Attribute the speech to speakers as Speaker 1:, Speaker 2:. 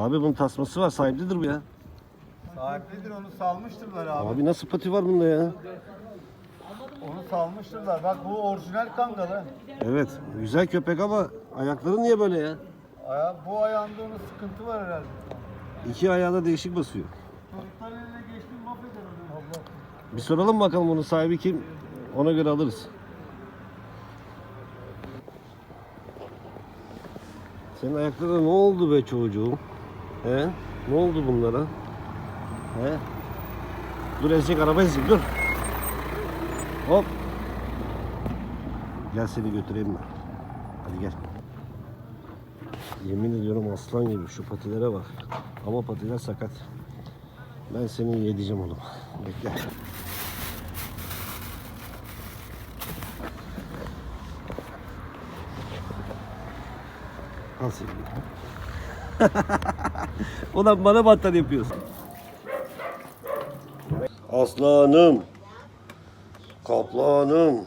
Speaker 1: Abi bunun tasması var. Sahiplidir bu ya.
Speaker 2: Sahiplidir onu salmıştırlar abi.
Speaker 1: Abi nasıl pati var bunda ya?
Speaker 2: Onu salmıştırlar. Bak bu orijinal kangalı.
Speaker 1: Evet. Güzel köpek ama ayakları niye böyle ya?
Speaker 2: Aya, bu ayağında onun sıkıntı var herhalde.
Speaker 1: İki ayağına değişik basıyor.
Speaker 2: Çocuklar eline geçti mahveder onu. Allah.
Speaker 1: Bir soralım bakalım onun sahibi kim? Ona göre alırız. Senin ayaklara ne oldu be çocuğum? He? Ne oldu bunlara? He? Dur ezecek araba ezecek dur. Hop. Gel seni götüreyim ben. Hadi gel. Yemin ediyorum aslan gibi şu patilere bak. Ama patiler sakat. Ben seni yedeceğim oğlum. Bekle. Al seni. Ulan bana battal yapıyorsun. Aslanım. Kaplanım.